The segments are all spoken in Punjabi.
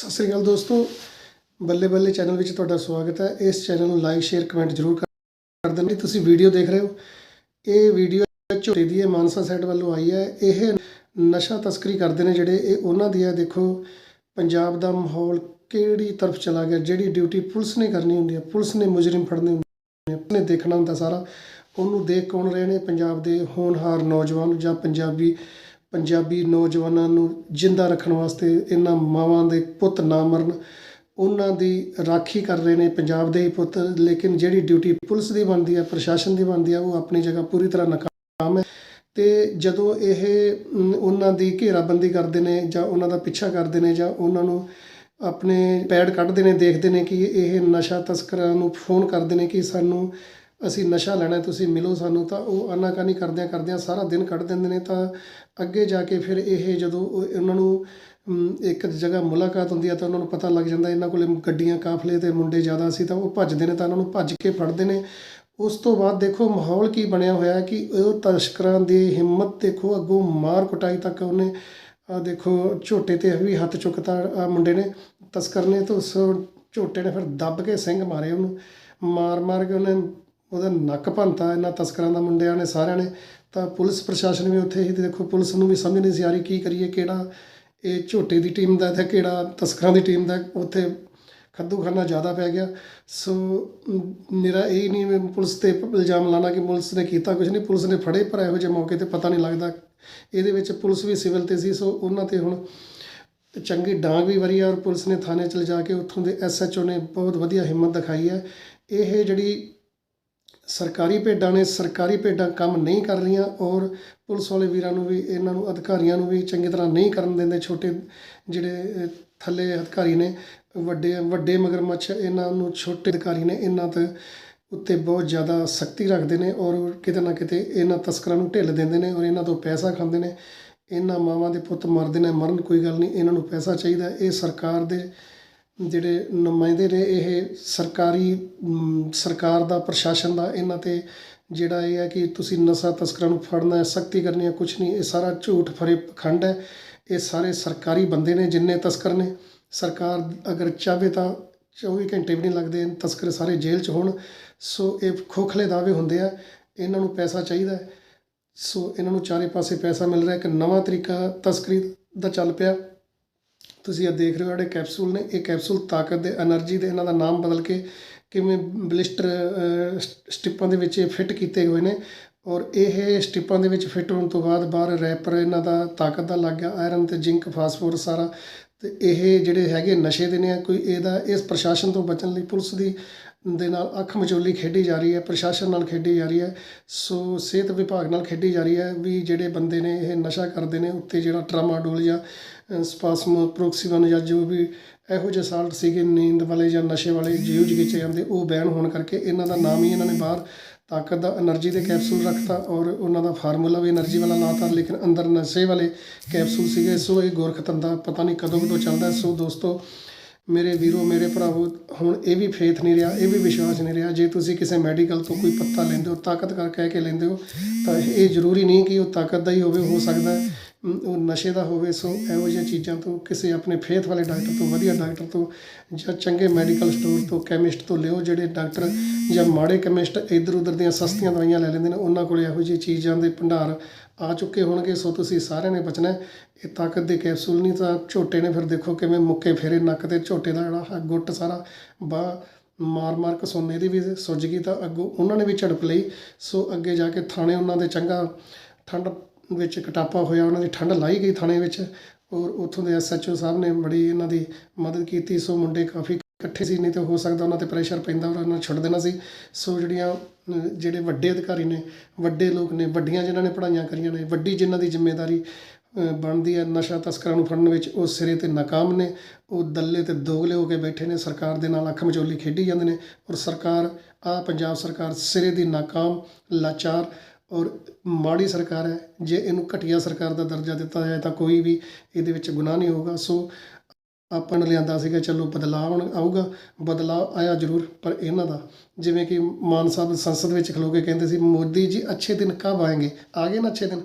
ਸਤਿ ਸ੍ਰੀ ਅਕਾਲ ਦੋਸਤੋ। ਬੱਲੇ ਬੱਲੇ ਚੈਨਲ ਵਿੱਚ ਤੁਹਾਡਾ ਸਵਾਗਤ ਹੈ। ਇਸ ਚੈਨਲ ਨੂੰ ਲਾਈਕ ਸ਼ੇਅਰ ਕਮੈਂਟ ਜ਼ਰੂਰ ਕਰ ਕਰ ਦੇਣਾ ਤੁਸੀਂ ਵੀਡੀਓ ਦੇਖ ਰਹੇ ਹੋ, ਇਹ ਵੀਡੀਓ ਝੋਟੇ ਦੀ ਹੈ ਮਾਨਸਾ ਸਾਈਡ ਵੱਲੋਂ ਆਈ ਹੈ। ਇਹ ਨਸ਼ਾ ਤਸਕਰੀ ਕਰਦੇ ਨੇ ਜਿਹੜੇ, ਇਹ ਉਹਨਾਂ ਦੀ ਹੈ। ਦੇਖੋ, ਪੰਜਾਬ ਦਾ ਮਾਹੌਲ ਕਿਹੜੀ ਤਰਫ ਚਲਾ ਗਿਆ? ਜਿਹੜੀ ਡਿਊਟੀ ਪੁਲਿਸ ਨੇ ਕਰਨੀ ਹੁੰਦੀ ਹੈ, ਪੁਲਿਸ ਨੇ ਮੁਜਰਮ ਫੜਨੇ ਹੁੰਦੇ ਨੇ ਨੇ ਦੇਖਣਾ ਹੁੰਦਾ ਸਾਰਾ। ਉਹਨੂੰ ਦੇਖ ਕੌਣ ਰਹੇ ਨੇ? ਪੰਜਾਬ ਦੇ ਹੋਣਹਾਰ ਨੌਜਵਾਨ ਜਾਂ ਪੰਜਾਬੀ ਪੰਜਾਬੀ ਨੌਜਵਾਨਾਂ ਨੂੰ ਜਿੰਦਾ ਰੱਖਣ ਵਾਸਤੇ ਇਹਨਾਂ ਮਾਵਾਂ ਦੇ ਪੁੱਤ ਨਾ ਮਰਨ। ਉਹਨਾਂ ਦੀ ਰਾਖੀ ਕਰ ਰਹੇ ਨੇ ਪੰਜਾਬ ਦੇ ਹੀ ਪੁੱਤ, ਲੇਕਿਨ ਜਿਹੜੀ ਡਿਊਟੀ ਪੁਲਿਸ ਦੀ ਬਣਦੀ ਹੈ ਪ੍ਰਸ਼ਾਸਨ ਦੀ ਬਣਦੀ ਹੈ ਉਹ ਆਪਣੀ ਜਗ੍ਹਾ ਪੂਰੀ ਤਰ੍ਹਾਂ ਨਾਕਾਮ ਹੈ। ਤੇ ਜਦੋਂ ਇਹ ਉਹਨਾਂ ਦੀ ਘੇਰਾਬੰਦੀ ਕਰਦੇ ਨੇ ਜਾਂ ਉਹਨਾਂ ਦਾ ਪਿੱਛਾ ਕਰਦੇ ਨੇ ਜਾਂ ਉਹਨਾਂ ਨੂੰ ਆਪਣੇ ਪੈੜ ਕੱਢਦੇ ਨੇ, ਦੇਖਦੇ ਨੇ ਕਿ ਇਹ ਨਸ਼ਾ ਤਸਕਰਾਂ ਨੂੰ ਫੋਨ ਕਰਦੇ ਨੇ ਕਿ ਸਾਨੂੰ ਅਸੀਂ ਨਸ਼ਾ ਲੈਣਾ ਤੁਸੀਂ ਮਿਲੋ ਸਾਨੂੰ, ਤਾਂ ਉਹ ਆਨਾਕਾਨੀ ਕਰਦਿਆਂ ਕਰਦਿਆਂ ਸਾਰਾ ਦਿਨ ਕੱਢ ਦਿੰਦੇ ਨੇ, ਤਾਂ ਅੱਗੇ ਜਾ ਕੇ ਫਿਰ ਇਹ ਜਦੋਂ ਉਹਨਾਂ ਨੂੰ ਇੱਕ ਜਗ੍ਹਾ ਮੁਲਾਕਾਤ ਹੁੰਦੀ ਹੈ ਤਾਂ ਉਹਨਾਂ ਨੂੰ ਪਤਾ ਲੱਗ ਜਾਂਦਾ, ਇਹਨਾਂ ਕੋਲੇ ਗੱਡੀਆਂ, ਕਾਫਲੇ ਤੇ ਮੁੰਡੇ ਜ਼ਿਆਦਾ ਸੀ, ਤਾਂ ਉਹ ਭੱਜਦੇ ਨੇ, ਤਾਂ ਉਹਨਾਂ ਨੂੰ ਭੱਜ ਕੇ ਫੜਦੇ ਨੇ। ਉਸ ਤੋਂ ਬਾਅਦ ਦੇਖੋ ਮਾਹੌਲ ਕੀ ਬਣਿਆ ਹੋਇਆ ਹੈ ਕਿ ਉਹ ਤਸਕਰਾਂ ਦੀ ਹਿੰਮਤ ਦੇਖੋ, ਅੱਗੋਂ ਮਾਰ ਕੁਟਾਈ ਤੱਕ ਉਹਨੇ ਆ ਦੇਖੋ ਝੋਟੇ ਤੇ ਵੀ ਹੱਥ ਚੁੱਕਤਾ ਮੁੰਡੇ ਨੇ, ਤਸਕਰ ਨੇ ਤਾਂ ਉਸ ਝੋਟੇ ਨੇ ਫਿਰ ਦੱਬ ਕੇ ਸਿੰਘ ਮਾਰੇ ਉਹਨੂੰ ਮਾਰ ਮਾਰ ਕੇ ਉਹਨੇ ਉਹਦਾ ਨੱਕ ਭੰਨਤਾ, ਇਹਨਾਂ ਤਸਕਰਾਂ ਦਾ ਮੁੰਡਿਆਂ ਨੇ ਸਾਰਿਆਂ ਨੇ, ਤਾਂ ਪੁਲਿਸ ਪ੍ਰਸ਼ਾਸਨ ਵੀ ਉੱਥੇ ਹੀ ਤੇ ਦੇਖੋ ਪੁਲਿਸ ਨੂੰ ਵੀ ਸਮਝ ਨਹੀਂ ਸੀ ਆ ਰਹੀ ਕੀ ਕਰੀਏ, ਕਿਹੜਾ ਇਹ ਝੋਟੇ ਦੀ ਟੀਮ ਦਾ ਤੇ ਕਿਹੜਾ ਤਸਕਰਾਂ ਦੀ ਟੀਮ ਦਾ, ਉੱਥੇ ਖੱਦੂ ਖਾਨਾ ਜ਼ਿਆਦਾ ਪੈ ਗਿਆ। ਸੋ, ਮੇਰਾ ਇਹ ਨਹੀਂ ਪੁਲਿਸ ਤੇ ਇਲਜ਼ਾਮ ਲਾਣਾ ਕਿ ਪੁਲਿਸ ਨੇ ਕੀਤਾ ਕੁਝ ਨਹੀਂ, ਪੁਲਿਸ ਨੇ ਫੜੇ, ਪਰ ਇਹੋ ਜਿਹੇ ਮੌਕੇ ਤੇ ਪਤਾ ਨਹੀਂ ਲੱਗਦਾ। ਇਹਦੇ ਵਿੱਚ ਪੁਲਿਸ ਵੀ ਸਿਵਲ ਤੇ ਸੀ, ਸੋ ਉਹਨਾਂ ਤੇ ਹੁਣ ਚੰਗੀ ਡਾਂਗ ਵੀ ਵਰੀ ਹੈ ਔਰ ਪੁਲਿਸ ਨੇ ਥਾਣੇ ਚ ਲਿਜਾ ਕੇ ਉੱਥੋਂ ਦੇ ਐਸਐਚਓ ਨੇ ਬਹੁਤ ਵਧੀਆ ਹਿੰਮਤ ਦਿਖਾਈ ਹੈ। ਇਹ ਜਿਹੜੀ ਸਰਕਾਰੀ ਭੇਡਾਂ ਨੇ ਸਰਕਾਰੀ ਭੇਡਾਂ ਕੰਮ ਨਹੀਂ ਕਰ ਰਹੀਆਂ ਔਰ ਪੁਲਿਸ ਵਾਲੇ ਵੀਰਾਂ ਨੂੰ ਵੀ, ਇਹਨਾਂ ਨੂੰ ਅਧਿਕਾਰੀਆਂ ਨੂੰ ਵੀ ਚੰਗੀ ਤਰ੍ਹਾਂ ਨਹੀਂ ਕਰਨ ਦਿੰਦੇ ਛੋਟੇ ਜਿਹੜੇ ਥੱਲੇ ਅਧਿਕਾਰੀ ਨੇ, ਵੱਡੇ ਵੱਡੇ ਮਗਰਮੱਛ, ਇਹਨਾਂ ਨੂੰ ਛੋਟੇ ਅਧਿਕਾਰੀ ਨੇ, ਇਹਨਾਂ ਤੇ ਉੱਤੇ ਬਹੁਤ ਜ਼ਿਆਦਾ ਸਖਤੀ ਰੱਖਦੇ ਨੇ ਔਰ ਕਿਤੇ ਨਾ ਕਿਤੇ ਇਹਨਾਂ ਤਸਕਰਾਂ ਨੂੰ ਢਿੱਲ ਦਿੰਦੇ ਨੇ ਔਰ ਇਹਨਾਂ ਤੋਂ ਪੈਸਾ ਖਾਂਦੇ ਨੇ। ਇਹਨਾਂ ਮਾਵਾਂ ਦੇ ਪੁੱਤ ਮਰਦੇ ਨੇ, ਮਰਨ ਕੋਈ ਗੱਲ ਨਹੀਂ, ਇਹਨਾਂ ਨੂੰ ਪੈਸਾ ਚਾਹੀਦਾ। ਇਹ ਸਰਕਾਰ ਦੇ ਜਿਹੜੇ ਨੁਮਾਇੰਦੇ ਨੇ, ਇਹ ਸਰਕਾਰੀ ਸਰਕਾਰ ਦਾ, ਪ੍ਰਸ਼ਾਸਨ ਦਾ, ਇਹਨਾਂ ਤੇ ਜਿਹੜਾ ਇਹ ਹੈ ਕਿ ਤੁਸੀਂ ਨਸ਼ਾ ਤਸਕਰਾਂ ਨੂੰ ਫੜਨਾ ਹੈ, ਸਖਤੀ ਕਰਨੀ ਹੈ ਕੁਝ ਨਹੀਂ, ਇਹ ਸਾਰਾ ਝੂਠ ਫਰੇ ਪਖੰਡ ਹੈ। ਇਹ ਸਾਰੇ ਸਰਕਾਰੀ ਬੰਦੇ ਨੇ ਜਿੰਨੇ ਤਸਕਰ ਨੇ। ਸਰਕਾਰ ਅਗਰ ਚਾਹਵੇ ਤਾਂ 24 ਘੰਟੇ ਵੀ ਨਹੀਂ ਲੱਗਦੇ, ਤਸਕਰ ਸਾਰੇ ਜੇਲ੍ਹ 'ਚ ਹੋਣ। ਸੋ ਇਹ ਖੋਖਲੇ ਦਾਅਵੇ ਹੁੰਦੇ ਆ, ਇਹਨਾਂ ਨੂੰ ਪੈਸਾ ਚਾਹੀਦਾ ਸੋ ਇਹਨਾਂ ਨੂੰ ਚਾਰੇ ਪਾਸੇ ਪੈਸਾ ਮਿਲ ਰਿਹਾ ਇੱਕ ਨਵਾਂ ਤਰੀਕਾ ਤਸਕਰੀ ਦਾ ਚੱਲ ਪਿਆ। ਤੁਸੀਂ ਇਹ ਦੇਖ ਰਹੇ ਹੋ, ਜਿਹੜੇ ਕੈਪਸੂਲ ਨੇ, ਇਹ ਕੈਪਸੂਲ ਤਾਕਤ ਦੇ એનર્ਜੀ ਦੇ, ਇਹਨਾਂ ਦਾ ਨਾਮ ਬਦਲ ਕੇ ਕਿਵੇਂ ਬਲਿਸਟਰ ਸਟਿੱਪਾਂ ਦੇ ਵਿੱਚ ਫਿੱਟ ਕੀਤੇ ਹੋਏ ਨੇ ਔਰ ਇਹ ਸਟਿੱਪਾਂ ਦੇ ਵਿੱਚ ਫਿੱਟ ਹੋਣ ਤੋਂ ਬਾਅਦ ਬਾਹਰ ਰੈਪਰ ਇਹਨਾਂ ਦਾ ਤਾਕਤ ਦਾ ਲੱਗ ਗਿਆ ਆਇਰਨ ਤੇ ਜ਼ਿੰਕ ਫਾਸਫੋਰ ਸਾਰਾ ਤੇ ਇਹ ਜਿਹੜੇ ਹੈਗੇ ਨਸ਼ੇ ਦੇ ਨੇ ਕੋਈ ਇਹਦਾ, ਇਸ ਪ੍ਰਸ਼ਾਸਨ ਤੋਂ ਬਚਣ ਲਈ ਪੁਲਿਸ ਦੀ ਦੇ ਨਾਲ ਅੱਖ ਮਚੋਲੀ ਖੇਡੀ ਜਾ ਰਹੀ ਹੈ, ਪ੍ਰਸ਼ਾਸਨ ਨਾਲ ਖੇਡੀ ਜਾ ਰਹੀ ਹੈ, ਸੋ ਸਿਹਤ ਵਿਭਾਗ ਨਾਲ ਖੇਡੀ ਜਾ ਰਹੀ ਹੈ ਵੀ ਜਿਹੜੇ ਬੰਦੇ ਨੇ ਇਹ ਨਸ਼ਾ ਕਰਦੇ ਨੇ, ਉੱਤੇ ਜਿਹੜਾ ਟਰਾਮਾਡੋਲ ਜਾਂ ਸਪਾਸਮ ਪ੍ਰੋਕਸੀਵਨ ਜਾਂ ਜੋ ਵੀ ਇਹੋ ਜਿਹੇ ਸਾਲਟ ਸੀਗੇ ਨੀਂਦ ਵਾਲੇ ਜਾਂ ਨਸ਼ੇ ਵਾਲੇ ਜਿਹੋ ਜਿਹੇ ਚ ਜਾਂਦੇ, ਉਹ ਬੈਨ ਹੋਣ ਕਰਕੇ ਇਹਨਾਂ ਦਾ ਨਾਮ ਹੀ ਇਹਨਾਂ ਨੇ ਬਾਹਰ ਤਾਕਤ ਦਾ એનર્ਜੀ ਦੇ ਕੈਪਸੂਲ ਰੱਖਤਾ ਔਰ ਉਹਨਾਂ ਦਾ ਫਾਰਮੂਲਾ ਵੀ એનર્ਜੀ ਵਾਲਾ ਲਾਤਾ, ਲੇਕਿਨ ਅੰਦਰ ਨਸ਼ੇ ਵਾਲੇ ਕੈਪਸੂਲ ਸੀਗੇ, ਸੋ ਇਹ ਗੋਰਖ ਤੰਦਾ ਪਤਾ ਨਹੀਂ ਕਦੋਂ ਤੋਂ ਚੱਲਦਾ ਸੋ ਦੋਸਤੋ, ਮੇਰੇ ਵੀਰੋ, ਮੇਰੇ ਭਰਾਵੋ, ਹੁਣ ਇਹ ਵੀ ਫੇਥ ਨਹੀਂ ਰਿਹਾ, ਇਹ ਵੀ ਵਿਸ਼ਵਾਸ ਨਹੀਂ ਰਿਹਾ। ਜੇ ਤੁਸੀਂ ਕਿਸੇ ਮੈਡੀਕਲ ਤੋਂ ਕੋਈ ਪੱਤਾ ਲੈਂਦੇ ਹੋ ਤਾਕਤ ਕਰ ਕਹਿ ਕੇ ਲੈਂਦੇ ਹੋ, ਤਾਂ ਇਹ ਜ਼ਰੂਰੀ ਨਹੀਂ ਕਿ ਉਹ ਤਾਕਤ ਦਾ ਹੀ ਹੋਵੇ, ਹੋ ਸਕਦਾ ਉਹ ਨਸ਼ੇ ਦਾ ਹੋਵੇ, ਸੋ ਇਹੋ ਜਿਹੀਆਂ ਚੀਜ਼ਾਂ ਤੋਂ ਕਿਸੇ ਆਪਣੇ ਫੇਥ ਵਾਲੇ ਡਾਕਟਰ ਤੋਂ, ਵਧੀਆ ਡਾਕਟਰ ਤੋਂ ਜਾਂ ਚੰਗੇ ਮੈਡੀਕਲ ਸਟੋਰ ਤੋਂ ਕੈਮਿਸਟ ਤੋਂ ਲਿਓ, ਜਿਹੜੇ ਡਾਕਟਰ ਜਾਂ ਮਾੜੇ ਕੈਮਿਸਟ ਇੱਧਰ ਉੱਧਰ ਦੀਆਂ ਸਸਤੀਆਂ ਦਵਾਈਆਂ ਲੈ ਲੈਂਦੇ ਨੇ, ਉਹਨਾਂ ਕੋਲੇ ਇਹੋ ਜਿਹੀ ਚੀਜ਼ਾਂ ਦੇ ਭੰਡਾਰ ਆ ਚੁੱਕੇ ਹੋਣਗੇ। ਸੋ ਤੁਸੀਂ ਸਾਰਿਆਂ ਨੇ ਬਚਣਾ ਇਹ ਤਾਕਤ ਦੇ ਕੈਪਸੂਲ ਨਹੀਂ, ਤਾਂ ਝੋਟੇ ਨੇ ਫਿਰ ਦੇਖੋ ਕਿਵੇਂ ਮੁੱਕੇ ਫੇਰੇ ਨੱਕ ਤੇ ਝੋਟੇ ਦਾ ਜਿਹੜਾ ਆਹ ਗੁੱਟ ਸਾਰਾ ਬਾਹ ਮਾਰ ਮਾਰ ਕੇ ਸੋਨੇ ਦੀ ਵੀ ਸੁੱਜ ਗਈ ਤਾਂ ਅੱਗੋਂ ਉਹਨਾਂ ਨੇ ਵੀ ਝੜਪ ਲਈ। ਸੋ ਅੱਗੇ ਜਾ ਕੇ ਥਾਣੇ ਉਹਨਾਂ ਦੇ ਚੰਗਾ ਠੰਡ ਵਿੱਚ ਕਟਾਪਾ ਹੋਇਆ, ਉਹਨਾਂ ਦੀ ਠੰਡ ਲਾਈ ਗਈ ਥਾਣੇ ਵਿੱਚ ਔਰ ਉੱਥੋਂ ਦੇ ਐਸਐਚਓ ਸਾਹਿਬ ਨੇ ਬੜੀ ਇਹਨਾਂ ਦੀ ਮਦਦ ਕੀਤੀ, ਸੋ ਮੁੰਡੇ ਕਾਫੀ ਇਕੱਠੇ ਸੀ, ਨਹੀਂ ਤੇ ਹੋ ਸਕਦਾ ਉਹਨਾਂ ਤੇ ਪ੍ਰੈਸ਼ਰ ਪੈਂਦਾ ਔਰ ਉਹਨਾਂ ਨੂੰ ਛੱਡ ਦੇਣਾ ਸੀ। ਸੋ ਜਿਹੜੀਆਂ, ਜਿਹੜੇ ਵੱਡੇ ਅਧਿਕਾਰੀ ਨੇ, ਵੱਡੇ ਲੋਕ ਨੇ, ਵੱਡੀਆਂ ਜਿਨ੍ਹਾਂ ਨੇ ਪੜ੍ਹਾਈਆਂ ਕਰੀਆਂ ਨੇ, ਵੱਡੀ ਜਿਨ੍ਹਾਂ ਦੀ ਜ਼ਿੰਮੇਵਾਰੀ ਬਣਦੀ ਹੈ ਨਸ਼ਾ ਤਸਕਰਾਂ ਨੂੰ ਫੜਨ ਵਿੱਚ, ਉਹ ਸਿਰੇ ਤੇ ਨਾਕਾਮ ਨੇ, ਉਹ ਦੱਲੇ ਤੇ ਦੋਗਲੇ ਹੋ ਕੇ ਬੈਠੇ ਨੇ, ਸਰਕਾਰ ਦੇ ਨਾਲ ਅੱਖ ਮਚੋਲੀ ਖੇਡੀ ਜਾਂਦੇ ਨੇ ਔਰ ਸਰਕਾਰ ਆ ਪੰਜਾਬ ਸਰਕਾਰ ਸਿਰੇ ਦੀ ਨਾਕਾਮ, ਲਾਚਾਰ ਔਰ ਮਾੜੀ ਸਰਕਾਰ ਹੈ, ਜੇ ਇਹਨੂੰ ਘਟੀਆ ਸਰਕਾਰ ਦਾ ਦਰਜਾ ਦਿੱਤਾ ਜਾਏ ਤਾਂ ਕੋਈ ਵੀ ਇਹਦੇ ਵਿੱਚ ਗੁਨਾਹ ਨਹੀਂ ਹੋਗਾ ਸੋ ਆਪਾਂ ਨੇ ਲਿਆਂਦਾ ਸੀਗਾ, ਚਲੋ ਬਦਲਾਅ ਹੁਣ ਆਊਗਾ, ਬਦਲਾਅ ਆਇਆ ਜ਼ਰੂਰ, ਪਰ ਇਹਨਾਂ ਦਾ, ਜਿਵੇਂ ਕਿ ਮਾਨ ਸਾਹਿਬ ਸੰਸਦ ਵਿੱਚ ਖਲੋ ਕੇ ਕਹਿੰਦੇ ਸੀ, ਮੋਦੀ ਜੀ ਅੱਛੇ ਦਿਨ ਕਬ ਆਏਗੇ? ਆ ਗਏ ਨਾ ਅੱਛੇ ਦਿਨ?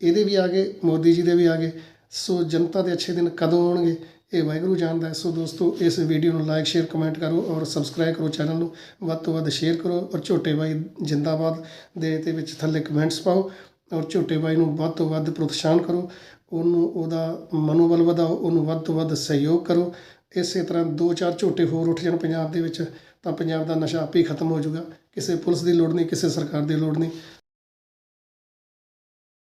ਇਹਦੇ ਵੀ ਆ ਗਏ ਮੋਦੀ ਜੀ ਦੇ ਵੀ ਆ ਗਏ ਸੋ ਜਨਤਾ ਦੇ ਅੱਛੇ ਦਿਨ ਕਦੋਂ ਆਉਣਗੇ? ਇਹ ਵਾਹਿਗੁਰੂ ਜਾਣਦਾ ਹੈ। ਸੋ ਦੋਸਤੋ, ਇਸ ਵੀਡੀਓ ਨੂੰ ਲਾਈਕ ਸ਼ੇਅਰ ਕਮੈਂਟ ਕਰੋ ਔਰ ਸਬਸਕ੍ਰਾਈਬ ਕਰੋ ਚੈਨਲ ਨੂੰ। ਵੱਧ ਤੋਂ ਵੱਧ ਸ਼ੇਅਰ ਕਰੋ ਔਰ ਝੋਟੇ ਬਾਈ ਜਿੰਦਾਬਾਦ ਦੇ ਤੇ ਵਿੱਚ ਥੱਲੇ ਕਮੈਂਟਸ ਪਾਓ ਔਰ ਝੋਟੇ ਬਾਈ ਨੂੰ ਵੱਧ ਤੋਂ ਵੱਧ ਪ੍ਰੋਤਸਾਹਨ ਕਰੋ। ਉਹਨੂੰ, ਉਹਦਾ ਮਨੋਬਲ ਵਧਾਓ, ਉਹਨੂੰ ਵੱਧ ਤੋਂ ਵੱਧ ਸਹਿਯੋਗ ਕਰੋ। ਇਸੇ ਤਰ੍ਹਾਂ ਦੋ ਚਾਰ ਝੋਟੇ ਹੋਰ ਉੱਠ ਜਾਣ ਪੰਜਾਬ ਦੇ ਵਿੱਚ ਤਾਂ ਪੰਜਾਬ ਦਾ ਨਸ਼ਾ ਆਪੇ ਖਤਮ ਹੋ ਜਾਊਗਾ। ਕਿਸੇ ਪੁਲਿਸ ਦੀ ਲੋੜ ਨਹੀਂ, ਕਿਸੇ ਸਰਕਾਰ ਦੀ ਲੋੜ ਨਹੀਂ।